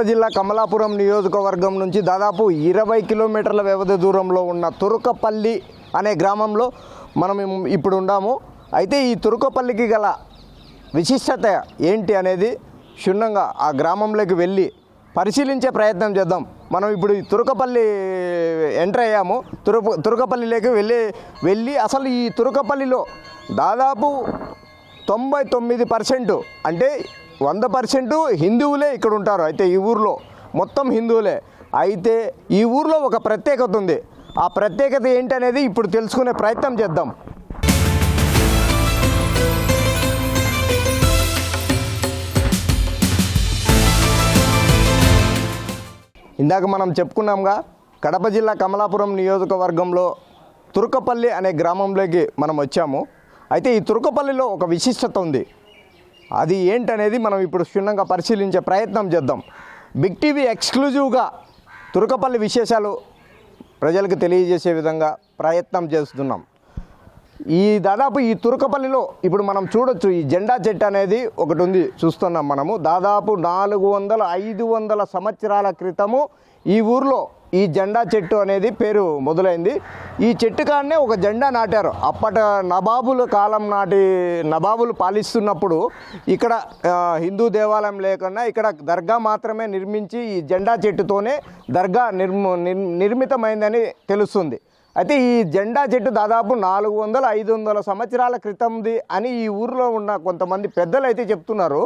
కడప జిల్లా కమలాపురం నియోజకవర్గం నుంచి దాదాపు ఇరవై కిలోమీటర్ల వ్యవధి దూరంలో ఉన్న తురుకపల్లి అనే గ్రామంలో మనం ఇప్పుడు ఉన్నాము. అయితే ఈ తురుకపల్లికి గల విశిష్టత ఏంటి అనేది క్షుణ్ణంగా ఆ గ్రామంలోకి వెళ్ళి పరిశీలించే ప్రయత్నం చేద్దాం. మనం ఇప్పుడు ఈ తురకపల్లి ఎంటర్ అయ్యాము. తురుక తురుకపల్లిలోకి వెళ్ళి వెళ్ళి అసలు ఈ తురుకపల్లిలో దాదాపు తొంభై తొమ్మిది పర్సెంట్ అంటే వంద పర్సెంట్ హిందువులే ఇక్కడ ఉంటారు అయితే ఈ ఊర్లో. మొత్తం హిందువులే. అయితే ఈ ఊర్లో ఒక ప్రత్యేకత ఉంది. ఆ ప్రత్యేకత ఏంటనేది ఇప్పుడు తెలుసుకునే ప్రయత్నం చేద్దాం. ఇందాక మనం చెప్పుకున్నాంగా కడప జిల్లా కమలాపురం నియోజకవర్గంలో తురుకపల్లి అనే గ్రామంలోకి మనం వచ్చాము. అయితే ఈ తురుకపల్లిలో ఒక విశిష్టత ఉంది. అది ఏంటనేది మనం ఇప్పుడు క్షుణ్ణంగా పరిశీలించే ప్రయత్నం చేద్దాం. బిగ్ టీవీ ఎక్స్క్లూజివ్గా తురకపల్లి విశేషాలు ప్రజలకు తెలియజేసే విధంగా ప్రయత్నం చేస్తున్నాం. ఈ దాదాపు ఈ తురకపల్లిలో ఇప్పుడు మనం చూడొచ్చు ఈ జెండా చెట్టు అనేది ఒకటి ఉంది చూస్తున్నాం మనము. దాదాపు నాలుగు వందల ఐదు వందల సంవత్సరాల క్రితము ఈ ఊర్లో ఈ జెండా చెట్టు అనేది పేరు మొదలైంది. ఈ చెట్టు కాడనే ఒక జెండా నాటారు. అప్పటి నవాబుల కాలం నాటి నవాబులు పాలిస్తున్నప్పుడు ఇక్కడ హిందూ దేవాలయం లేకుండా ఇక్కడ దర్గా మాత్రమే నిర్మించి ఈ జెండా చెట్టుతోనే దర్గా నిర్మ నిర్మితమైందని తెలుస్తుంది. అయితే ఈ జెండా చెట్టు దాదాపు నాలుగు వందల ఐదు వందల సంవత్సరాల క్రితంది అని ఈ ఊరిలో ఉన్న కొంతమంది పెద్దలు అయితే చెప్తున్నారు.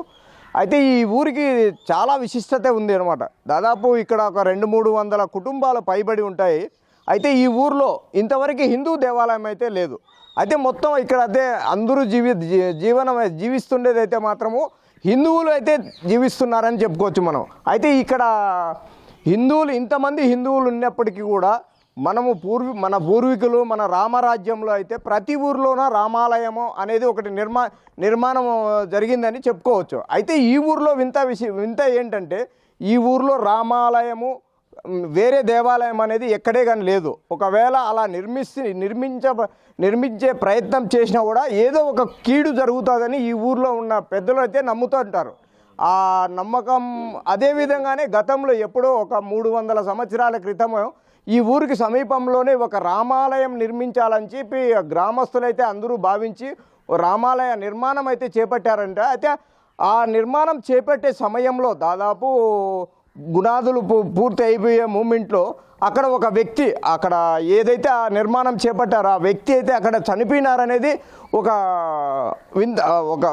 అయితే ఈ ఊరికి చాలా విశిష్టత ఉంది అనమాట దాదాపు ఇక్కడ ఒక రెండు మూడు వందల కుటుంబాలు పైబడి ఉంటాయి. అయితే ఈ ఊర్లో ఇంతవరకు హిందూ దేవాలయం అయితే లేదు. అయితే మొత్తం ఇక్కడ అయితే అందరూ జీవి జీవనం జీవిస్తుండేది అయితే మాత్రము హిందువులు అయితే జీవిస్తున్నారని చెప్పుకోవచ్చు మనం. అయితే ఇక్కడ హిందువులు ఇంతమంది హిందువులు ఉన్నప్పటికీ కూడా మనము పూర్వీ మన పూర్వీకులు మన రామరాజ్యంలో అయితే ప్రతి ఊర్లోన రామాలయము అనేది ఒకటి నిర్మా నిర్మాణం జరిగిందని చెప్పుకోవచ్చు. అయితే ఈ ఊర్లో వింత విషయం వింత ఏంటంటే ఈ ఊర్లో రామాలయము వేరే దేవాలయం అనేది ఎక్కడే కానీ లేదు. ఒకవేళ అలా నిర్మిస్తే నిర్మించ నిర్మించే ప్రయత్నం చేసినా కూడా ఏదో ఒక కీడు జరుగుతుందని ఈ ఊర్లో ఉన్న పెద్దలు అయితే నమ్ముతుంటారు. ఆ నమ్మకం అదే విధంగానే గతంలో ఎప్పుడో ఒక మూడు వందల సంవత్సరాల క్రితం ఈ ఊరికి సమీపంలోనే ఒక రామాలయం నిర్మించాలని చెప్పి గ్రామస్తులైతే అందరూ భావించి రామాలయ నిర్మాణం అయితే చేపట్టారంట. అయితే ఆ నిర్మాణం చేపట్టే సమయంలో దాదాపు గుణాదులు పూ- పూర్తి అయిపోయే మూమెంట్లో అక్కడ ఒక వ్యక్తి అక్కడ ఏదైతే ఆ నిర్మాణం చేపట్టారో ఆ వ్యక్తి అయితే అక్కడ చనిపోయినారనేది ఒక వింత ఒక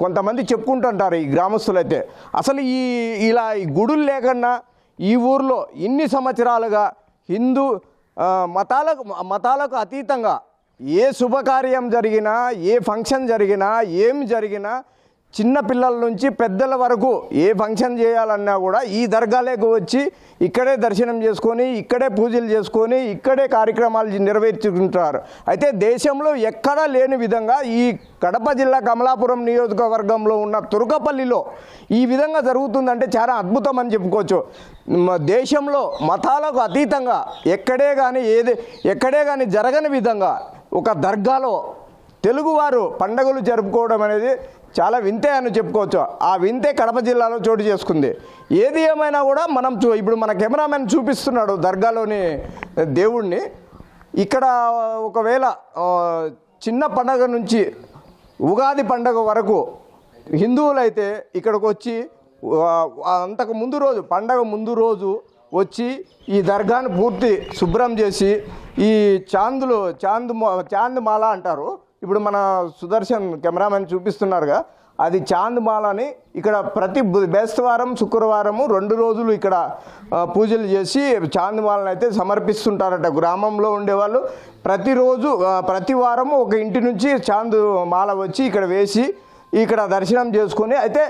కొంతమంది చెప్పుకుంటుంటారు ఈ గ్రామస్తులైతే. అసలు ఈ ఇలా ఈ గుడులు లేకుండా ఈ ఊర్లో ఇన్ని సంవత్సరాలుగా హిందూ మతాలకు మతాలకు అతీతంగా ఏ శుభకార్యం జరిగినా ఏ ఫంక్షన్ జరిగినా ఏం జరిగినా చిన్న పిల్లల నుంచి పెద్దల వరకు ఏ ఫంక్షన్ చేయాలన్నా కూడా ఈ దర్గాలోకి వచ్చి ఇక్కడే దర్శనం చేసుకొని ఇక్కడే పూజలు చేసుకొని ఇక్కడే కార్యక్రమాలు నెరవేర్చుకుంటారు అయితే దేశంలో ఎక్కడా లేని విధంగా ఈ కడప జిల్లా కమలాపురం నియోజకవర్గంలో ఉన్న తురుకపల్లిలో ఈ విధంగా జరుగుతుందంటే చాలా అద్భుతం అని చెప్పుకోవచ్చు. దేశంలో మతాలకు అతీతంగా ఎక్కడే కానీ ఏది ఎక్కడే కానీ జరగని విధంగా ఒక దర్గాలో తెలుగువారు పండగలు జరుపుకోవడం అనేది చాలా వింతే అని చెప్పుకోవచ్చు. ఆ వింతే కడప జిల్లాలో చోటు చేసుకుంది. ఏది ఏమైనా కూడా మనం చూ ఇప్పుడు మన కెమెరామెన్ చూపిస్తున్నాడు దర్గాలోని దేవుణ్ణి. ఇక్కడ ఒకవేళ చిన్న పండగ నుంచి ఉగాది పండగ వరకు హిందువులైతే ఇక్కడికి వచ్చి అంతకు ముందు రోజు పండగ ముందు రోజు వచ్చి ఈ దర్గాను పూర్తి శుభ్రం చేసి ఈ చాందులు చాందు మా- చాంద్ మాల అంటారు. ఇప్పుడు మన సుదర్శన్ కెమెరామెన్ చూపిస్తున్నారుగా అది చాందమాలని ఇక్కడ ప్రతి బు- బేస్తవారం శుక్రవారము రెండు రోజులు ఇక్కడ పూజలు చేసి చాంద్మాలను అయితే సమర్పిస్తుంటారట. గ్రామంలో ఉండేవాళ్ళు ప్రతిరోజు ప్రతి వారము ఒక ఇంటి నుంచి చాంద్ మాల వచ్చి ఇక్కడ వేసి ఇక్కడ దర్శనం చేసుకొని అయితే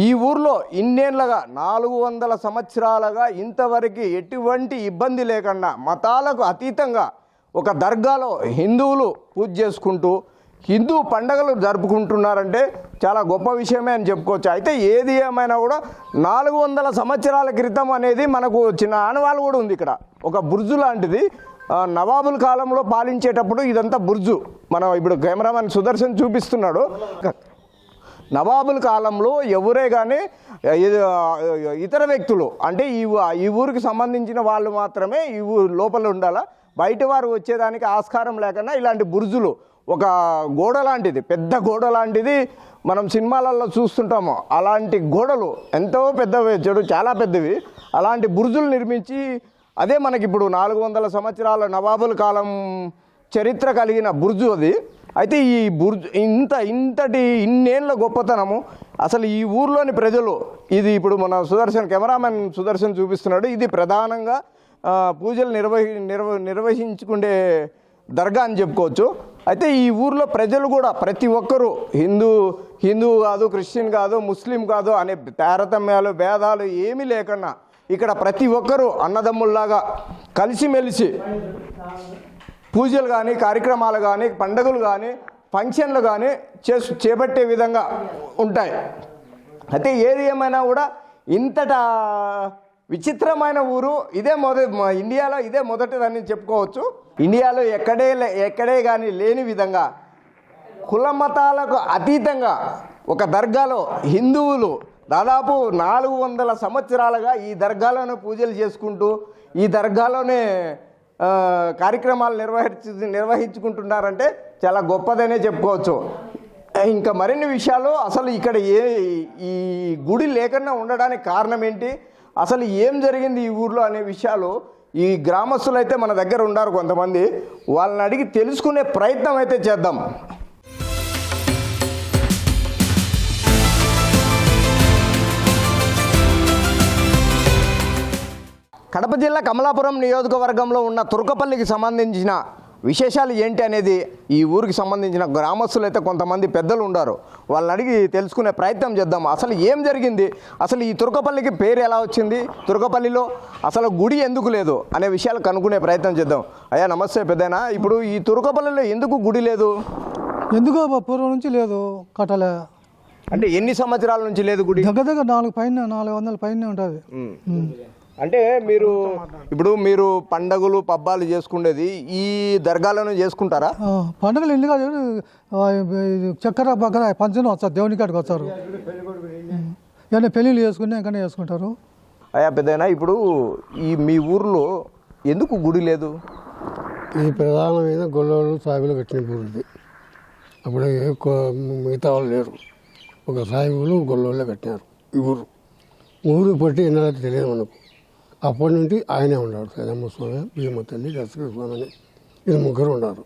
ఈ ఊర్లో ఇన్నేళ్ళగా నాలుగు వందల సంవత్సరాలుగా ఇంతవరకు ఎటువంటి ఇబ్బంది లేకుండా మతాలకు అతీతంగా ఒక దర్గాలో హిందువులు పూజ చేసుకుంటూ హిందూ పండగలు జరుపుకుంటున్నారంటే చాలా గొప్ప విషయమే అని చెప్పుకోవచ్చు. అయితే ఏది ఏమైనా కూడా నాలుగు వందల సంవత్సరాల క్రితం అనేది మనకు చిన్న ఆనవాళ్ళు కూడా ఉంది ఇక్కడ. ఒక బుర్జు లాంటిది. నవాబుల కాలంలో పాలించేటప్పుడు ఇదంతా బుర్జు. మనం ఇప్పుడు కెమెరామెన్ సుదర్శన్ చూపిస్తున్నాడు. నవాబుల కాలంలో ఎవరే కానీ ఇతర వ్యక్తులు అంటే ఈ ఈ ఊరికి సంబంధించిన వాళ్ళు మాత్రమే ఈ ఊరు లోపల ఉండాలా? బయట వారు వచ్చేదానికి ఆస్కారం లేకుండా ఇలాంటి బుర్జులు ఒక గోడ లాంటిది పెద్ద గోడ లాంటిది మనం సినిమాలలో చూస్తుంటాము. అలాంటి గోడలు ఎంతో పెద్దవి చెడు చాలా పెద్దవి. అలాంటి బురుజులు నిర్మించి అదే మనకి ఇప్పుడు నాలుగు వందల సంవత్సరాల నవాబుల కాలం చరిత్ర కలిగిన బుర్జు అది. అయితే ఈ బుర్జు ఇంత ఇంతటి ఇన్నేళ్ళ గొప్పతనము అసలు ఈ ఊర్లోని ప్రజలు ఇది ఇప్పుడు మన సుదర్శన్ కెమెరామెన్ సుదర్శన్ చూపిస్తున్నాడు ఇది ప్రధానంగా పూజలు నిర్వహి నిర్వ నిర్వహించుకునే దర్గా అని చెప్పుకోవచ్చు. అయితే ఈ ఊర్లో ప్రజలు కూడా ప్రతి ఒక్కరూ హిందూ హిందూ కాదు క్రిస్టియన్ కాదు ముస్లిం కాదు అనే తారతమ్యాలు భేదాలు ఏమీ లేకుండా ఇక్కడ ప్రతి ఒక్కరూ అన్నదమ్ముల్లాగా కలిసిమెలిసి పూజలు కానీ కార్యక్రమాలు కానీ పండుగలు కానీ ఫంక్షన్లు కానీ చేసు చేపట్టే విధంగా ఉంటాయి. అయితే ఏది ఏమైనా కూడా ఇంతట విచిత్రమైన ఊరు ఇదే మొద ఇండియాలో ఇదే మొదటిదని చెప్పుకోవచ్చు. ఇండియాలో ఎక్కడే లే- ఎక్కడే కానీ లేని విధంగా కుల మతాలకు అతీతంగా ఒక దర్గాలో హిందువులు దాదాపు నాలుగు వందల సంవత్సరాలుగా ఈ దర్గాలోనే పూజలు చేసుకుంటూ ఈ దర్గాలోనే కార్యక్రమాలు నిర్వహించు నిర్వహించుకుంటున్నారంటే చాలా గొప్పదనే చెప్పుకోవచ్చు. ఇంకా మరిన్ని విషయాలు అసలు ఇక్కడ ఏ ఈ గుడి లేకుండా ఉండడానికి కారణం ఏంటి అసలు ఏం జరిగింది ఈ ఊర్లో అనే విషయాలు ఈ గ్రామస్తులు అయితే మన దగ్గర ఉన్నారు కొంతమంది. వాళ్ళని అడిగి తెలుసుకునే ప్రయత్నం అయితే చేద్దాం. కడప జిల్లా కమలాపురం నియోజకవర్గంలో ఉన్న తుర్కపల్లికి సంబంధించిన విశేషాలు ఏంటి అనేది ఈ ఊరికి సంబంధించిన గ్రామస్తులు అయితే కొంతమంది పెద్దలు ఉన్నారు వాళ్ళని అడిగి తెలుసుకునే ప్రయత్నం చేద్దాం. అసలు ఏం జరిగింది? అసలు ఈ తుర్కపల్లికి పేరు ఎలా వచ్చింది? తుర్కపల్లిలో అసలు గుడి ఎందుకు లేదు? అనే విషయాలు కనుక్కునే ప్రయత్నం చేద్దాం. అయ్యా నమస్తే పెద్దనా ఇప్పుడు ఈ తుర్కపల్లిలో ఎందుకు గుడి లేదు? ఎందుకో పూర్వం నుంచి లేదు కట్టలే. అంటే ఎన్ని సంవత్సరాల నుంచి లేదు గుడి? దగ్గర దగ్గర నాలుగు పైన నాలుగు వందల పైన ఉంటుంది. అంటే మీరు ఇప్పుడు మీరు పండగలు పబ్బాలు చేసుకునేది ఈ దర్గాలోనే చేసుకుంటారా? పండుగలు ఇల్లు కాదు చక్కెర బగ్గర పంచడం వస్తారు దేవుని కాడికి వస్తారు. ఏమైనా పెళ్ళిళ్ళు చేసుకుని ఇంకా చేసుకుంటారు. అయ్యా పెద్దయినా ఇప్పుడు ఈ మీ ఊర్లో ఎందుకు గుడి లేదు? ఇది ప్రధానమైన గొల్లవాళ్ళు సాగులు కట్టిన ఊరిది అప్పుడు ఎక్కువ మిగతా వాళ్ళు లేరు. ఒక సాయిబులు గొల్లవాళ్ళే కట్టినారు ఈ ఊరు. ఊరు పట్టి ఎన్నాళ్ళకి తెలియదు మనకు. అప్పటి నుండి ఆయనే ఉన్నాడు. సైదమ్మ స్వామి భీమ తల్లి దశరథ స్వామి అని ఇది ముగ్గురు ఉన్నారు.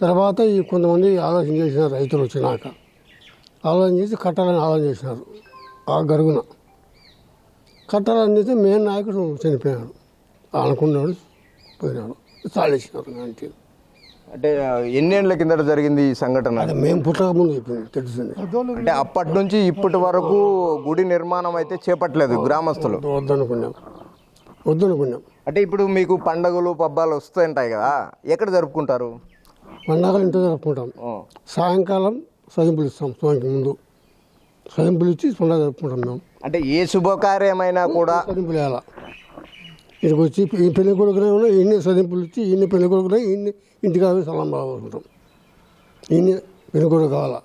తర్వాత ఈ కొంతమంది ఆలోచన చేసిన రైతులు వచ్చినాక ఆలోచన చేసి కట్టాలని ఆలోచన చేసినారు. ఆ గరుగున కట్టాలని చేస్తే మెయిన్ నాయకుడు చనిపోయాడు. అనుకున్నాడు పోయినాడు తాళేసినారు అంటే. అంటే ఎన్నేళ్ళ కిందట జరిగింది ఈ సంఘటన? అది మేము పుట్టక ముందు చెప్పింది తెలుస్తుంది. అంటే అప్పటి నుంచి ఇప్పటి వరకు గుడి నిర్మాణం అయితే చేపట్టలేదు గ్రామస్తులు. వద్దనుకున్నాం వద్దనుకున్నాం. అంటే ఇప్పుడు మీకు పండగలు పబ్బాలు వస్తుంటాయి కదా ఎక్కడ జరుపుకుంటారు? పండగలు ఇంట్లో జరుపుకుంటాం. సాయంకాలం సదింపులు ఇస్తాం స్వామికి ముందు. సదింపులు ఇచ్చి పండగ జరుపుకుంటాం మేము. అంటే ఏ శుభకార్యమైనా కూడా సదింపులు వేయాల ఇక్కడికి వచ్చి ఈ పెళ్ళి కొడుకునే ఉన్నాయి ఇన్ని సదింపులు ఇచ్చి ఇన్ని పెళ్ళి కొడుకునే ఇన్ని ఇంటికి అవి సలం బాగుంటాం. ఇన్ని పెళ్ళి కొడుకు కావాలా?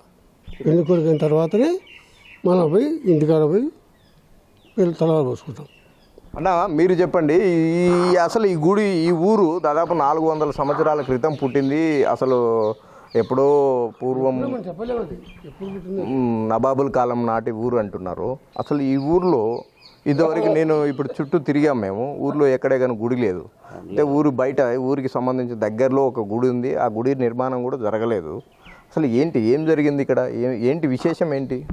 పెళ్ళి కొడుకు అయిన తర్వాతనే మనం పోయి ఇంటికాడ పోయి పెళ్ళి తలవారు పోసుకుంటాం. అన్న మీరు చెప్పండి ఈ అసలు ఈ గుడి ఈ ఊరు దాదాపు నాలుగు వందల సంవత్సరాల క్రితం పుట్టింది. అసలు ఎప్పుడో పూర్వం నవాబుల కాలం నాటి ఊరు అంటున్నారు. అసలు ఈ ఊర్లో ఇదివరకు నేను ఇప్పుడు చుట్టూ తిరిగాం మేము. ఊర్లో ఎక్కడే కానీ గుడి లేదు. అంటే ఊరు బయట ఊరికి సంబంధించి దగ్గరలో ఒక గుడి ఉంది. ఆ గుడి నిర్మాణం కూడా జరగలేదు. అసలు ఏంటి ఏం జరిగింది ఇక్కడ? ఏ- ఏంటి విశేషం ఏంటి?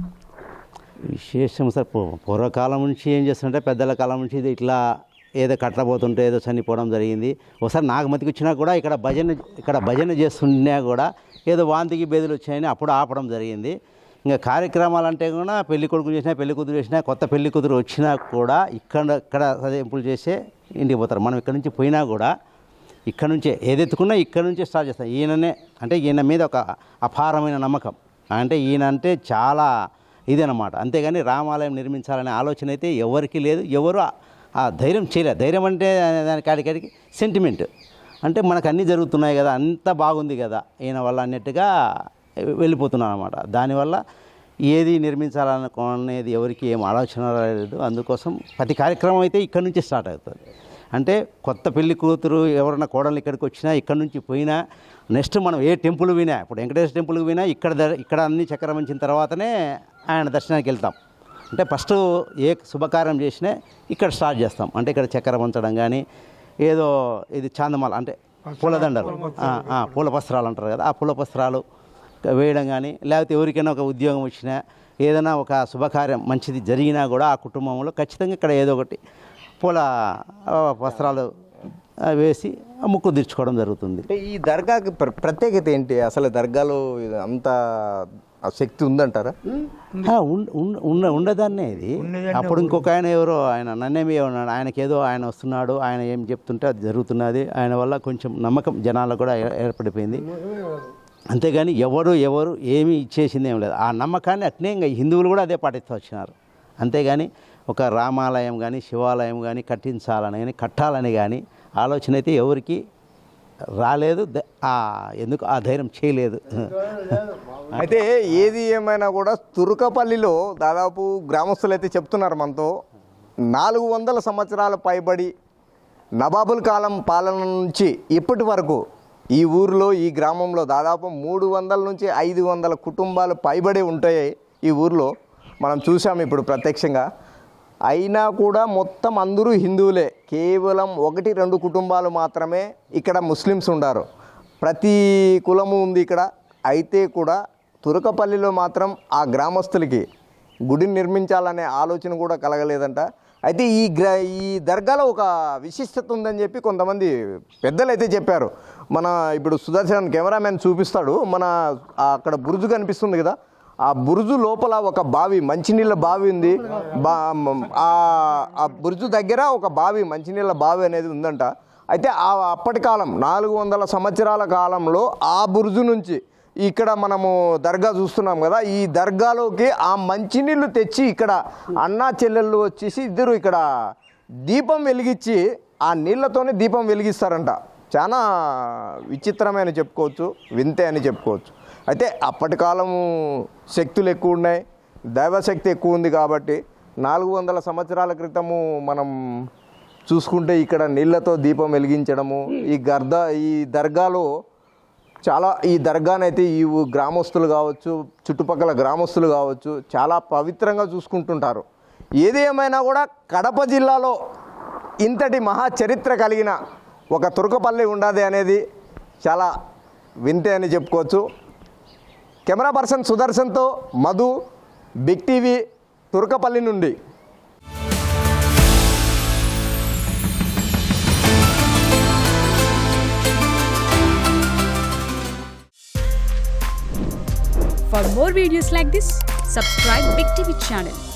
విశేషం సార్. పూ- పూర్వకాలం నుంచి ఏం చేస్తుంటే పెద్దల కాలం నుంచి ఇది ఇట్లా ఏదో కట్టబోతుంటే ఏదో చనిపోవడం జరిగింది. ఒకసారి నాకు మతికి వచ్చినా కూడా ఇక్కడ భజన ఇక్కడ భజన చేస్తున్నా కూడా ఏదో వాంతికి బేదులు వచ్చాయని అప్పుడు ఆపడం జరిగింది. ఇంకా కార్యక్రమాలు అంటే కూడా పెళ్ళి కొడుకు చేసినా పెళ్ళి కూతురు చేసినా కొత్త పెళ్ళి కూతురు వచ్చినా కూడా ఇక్కడ ఇక్కడ సదింపులు చేసే ఇంటికి పోతారు. మనం ఇక్కడ నుంచి పోయినా కూడా ఇక్కడ నుంచే ఏదెత్తుకున్నా ఇక్కడ నుంచే స్టార్ట్ చేస్తాం ఈయననే అంటే ఈయన మీద ఒక అపారమైన నమ్మకం. అంటే ఈయన అంటే చాలా ఇదనమాట. అంతేగాని రామాలయం నిర్మించాలనే ఆలోచన అయితే ఎవరికి లేదు. ఎవరు ఆ- ధైర్యం చేయలేదు. ధైర్యం అంటే దాని కాడికాడికి సెంటిమెంట్ అంటే మనకు అన్నీ జరుగుతున్నాయి కదా అంత బాగుంది కదా ఈయన వల్ల అన్నట్టుగా వెళ్ళిపోతున్నాను అనమాట దానివల్ల ఏది నిర్మించాలనుకునేది ఎవరికి ఏం ఆలోచన రాలేదు అందుకోసం ప్రతి కార్యక్రమం అయితే ఇక్కడ నుంచి స్టార్ట్ అవుతుంది. అంటే కొత్త పెళ్ళి కూతురు ఎవరైనా కోడలు ఇక్కడికి వచ్చినా ఇక్కడ నుంచి పోయినా నెక్స్ట్ మనం ఏ టెంపుల్ వినా ఇప్పుడు వెంకటేశ్వర టెంపుల్కి పోయినా ఇక్కడ ద- ఇక్కడ అన్ని చక్రమంచిన తర్వాతనే ఆయన దర్శనానికి వెళ్తాం. అంటే ఫస్ట్ ఏ శుభకార్యం చేసినా ఇక్కడ స్టార్ట్ చేస్తాం. అంటే ఇక్కడ చక్కెర వంచడం కానీ ఏదో ఇది చాందమాల అంటే పూలదండలు. ఆ, ఆ, పూల వస్త్రాలు అంటారు కదా ఆ పూల వస్త్రాలు వేయడం కానీ లేకపోతే ఎవరికైనా ఒక ఉద్యోగం వచ్చినా ఏదైనా ఒక శుభకార్యం మంచిది జరిగినా కూడా ఆ కుటుంబంలో ఖచ్చితంగా ఇక్కడ ఏదో ఒకటి పూల వస్త్రాలు వేసి ఆ ముక్కు తీర్చుకోవడం జరుగుతుంది. అంటే ఈ దర్గాకి ప్ర- ప్రత్యేకత ఏంటి? అసలు దర్గాలో ఇది అంత ఆ శక్తి ఉందంటారా? ఉన్న ఉండదాన్నే ఇది. అప్పుడు ఇంకొక ఆయన ఎవరో ఆయన నన్నేమి ఉన్నాడు ఆయనకి ఏదో ఆయన వస్తున్నాడు ఆయన ఏం చెప్తుంటే అది జరుగుతున్నది. ఆయన వల్ల కొంచెం నమ్మకం జనాలకు కూడా ఏర్పడిపోయింది. అంతేగాని ఎవరు ఎవరు ఏమీ ఇచ్చేసింది ఏం లేదు. ఆ నమ్మకాన్ని అట్నే ఇంకా హిందువులు కూడా అదే పాటిస్తూ వచ్చినారు. అంతేగాని ఒక రామాలయం కానీ శివాలయం కానీ కట్టించాలని కానీ కట్టాలని కానీ ఆలోచన అయితే ఎవరికి రాలేదు. ఆ ఎందుకు? ఆ ధైర్యం చేయలేదు. అయితే ఏది ఏమైనా కూడా తురుకపల్లిలో దాదాపు గ్రామస్తులు అయితే చెప్తున్నారు మనతో నాలుగు వందల సంవత్సరాల పైబడి నవాబుల్ కాలం పాలన నుంచి ఇప్పటి వరకు ఈ ఊరిలో ఈ గ్రామంలో దాదాపు మూడు వందల నుంచి ఐదు వందల కుటుంబాలు పైబడి ఉంటాయి ఈ ఊరిలో. మనం చూసాం ఇప్పుడు ప్రత్యక్షంగా. అయినా కూడా మొత్తం అందరూ హిందువులే. కేవలం ఒకటి రెండు కుటుంబాలు మాత్రమే ఇక్కడ ముస్లిమ్స్ ఉండారు. ప్రతి కులము ఉంది ఇక్కడ. అయితే కూడా తురకపల్లిలో మాత్రం ఆ గ్రామస్తులకి గుడిని నిర్మించాలనే ఆలోచన కూడా కలగలేదంట. అయితే ఈ గ్ర ఈ దర్గాలో ఒక విశిష్టత ఉందని చెప్పి కొంతమంది పెద్దలు అయితే చెప్పారు. మన ఇప్పుడు సుదర్శన్ కెమెరామెన్ చూపిస్తాడు. మన అక్కడ బురుజు కనిపిస్తుంది కదా. ఆ బురుజు లోపల ఒక బావి మంచినీళ్ళ బావి ఉంది. బా ఆ ఆ బురుజు దగ్గర ఒక బావి మంచినీళ్ళ బావి అనేది ఉందంట. అయితే ఆ అప్పటి కాలం నాలుగు వందల సంవత్సరాల కాలంలో ఆ బురుజు నుంచి ఇక్కడ మనము దర్గా చూస్తున్నాం కదా ఈ దర్గాలోకి ఆ మంచినీళ్ళు తెచ్చి ఇక్కడ అన్నా చెల్లెళ్ళు వచ్చేసి ఇద్దరు ఇక్కడ దీపం వెలిగించి ఆ నీళ్ళతోనే దీపం వెలిగిస్తారంట. చాలా విచిత్రమైన చెప్పుకోవచ్చు వింతే అని చెప్పుకోవచ్చు. అయితే అప్పటి కాలము శక్తులు ఎక్కువ ఉన్నాయి దైవశక్తి ఎక్కువ ఉంది కాబట్టి నాలుగు వందల సంవత్సరాల క్రితము మనం చూసుకుంటే ఇక్కడ నీళ్ళతో దీపం వెలిగించడము ఈ గర్ద ఈ దర్గాలో చాలా ఈ దర్గానైతే ఈ గ్రామస్తులు కావచ్చు చుట్టుపక్కల గ్రామస్తులు కావచ్చు చాలా పవిత్రంగా చూసుకుంటుంటారు. ఏది ఏమైనా కూడా కడప జిల్లాలో ఇంతటి మహా చరిత్ర కలిగిన ఒక తురకపల్లి ఉండదు అనేది చాలా వింతే అని చెప్పుకోవచ్చు. కెమెరా పర్సన్ సుదర్శన్తో మధు బిగ్ టీవీ తురకపల్లి నుండి For more videos like this, subscribe Big TV channel